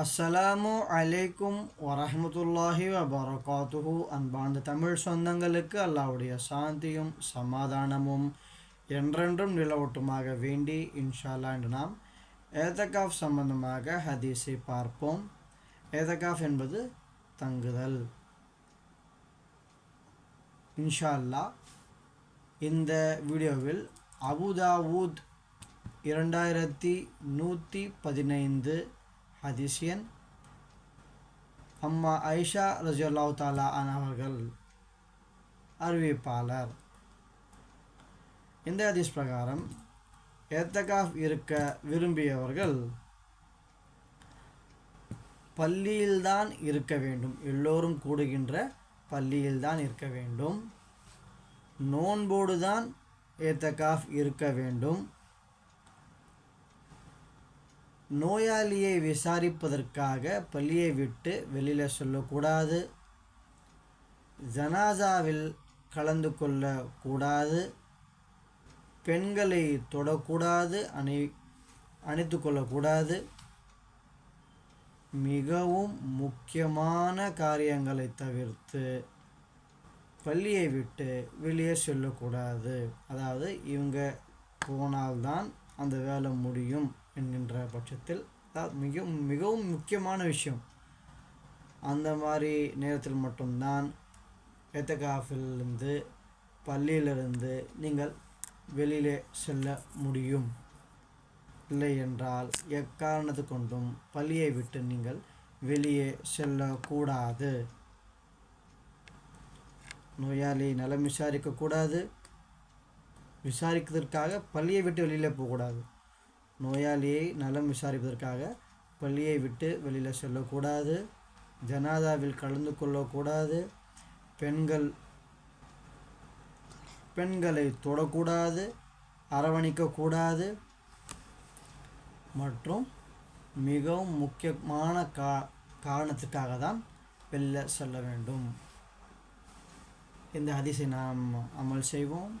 அஸ்ஸலாமு அலைக்கும் வரஹமத்துல்லாஹி வபரகாத்துஹு அன்பார்ந்த தமிழ் சொந்தங்களுக்கு அல்லாவுடைய சாந்தியும் சமாதானமும் என்றென்றும் நிலவட்டுமாக வேண்டி இன்ஷால்லா என்று நாம் ஏதகாஃப் சம்பந்தமாக ஹதீஸை பார்ப்போம். ஏதகாஃப் என்பது தங்குதல். இன்ஷா அல்லாஹ் இந்த வீடியோவில் அபுதாவூத் இரண்டாயிரத்தி நூற்றி பதினைந்து ஹதீஷியன் அம்மா ஐஷா ரஜல்லாஹ் தாலா அவர்கள் அறிவிப்பாளர். இந்த ஹதீஸ் பிரகாரம் எத்தகாஃப் இருக்க விரும்பியவர்கள் பள்ளியில்தான் இருக்க வேண்டும். எல்லோரும் கூடுகின்ற பள்ளியில்தான் இருக்க வேண்டும். நோன்போடு தான் ஏத்தகாஃப் இருக்க வேண்டும். நோயாளியை விசாரிப்பதற்காக பள்ளியை விட்டு வெளியில் சொல்லக்கூடாது. ஜனாசாவில் கலந்து கொள்ளக்கூடாது. பெண்களை தொடக்கூடாது. அணி அணித்து கொள்ளக்கூடாது. மிகவும் முக்கியமான காரியங்களை தவிர்த்து பள்ளியை விட்டு வெளியே செல்லக்கூடாது. அதாவது இவங்க போனால்தான் அந்த வேலை முடியும். என்கின்ற பட்சத்தில் மிகவும் மிகவும் முக்கியமான விஷயம். அந்த மாதிரி நேரத்தில் மட்டும்தான் எத்தகாஃபிலிருந்து பள்ளியிலிருந்து நீங்கள் வெளியிலே செல்ல முடியும். இல்லை என்றால் எக்காரணத்து கொண்டும் பள்ளியை விட்டு நீங்கள் வெளியே செல்லக்கூடாது. நோயாளி நலம் விசாரிக்கக்கூடாது. விசாரிப்பதற்காக பள்ளியை விட்டு வெளியில் போகக்கூடாது. நோயாளியை நலம் விசாரிப்பதற்காக பள்ளியை விட்டு வெளியில் செல்லக்கூடாது. ஜனாதாவில் கலந்து கொள்ளக்கூடாது. பெண்கள் பெண்களை தொடக்கூடாது. அரவணைக்கக்கூடாது. மற்றும் மிகவும் முக்கியமான கா காரணத்துக்காக தான் வெளில செல்ல வேண்டும். இந்த ஹதீஸை நாம் அமல் செய்வோம்.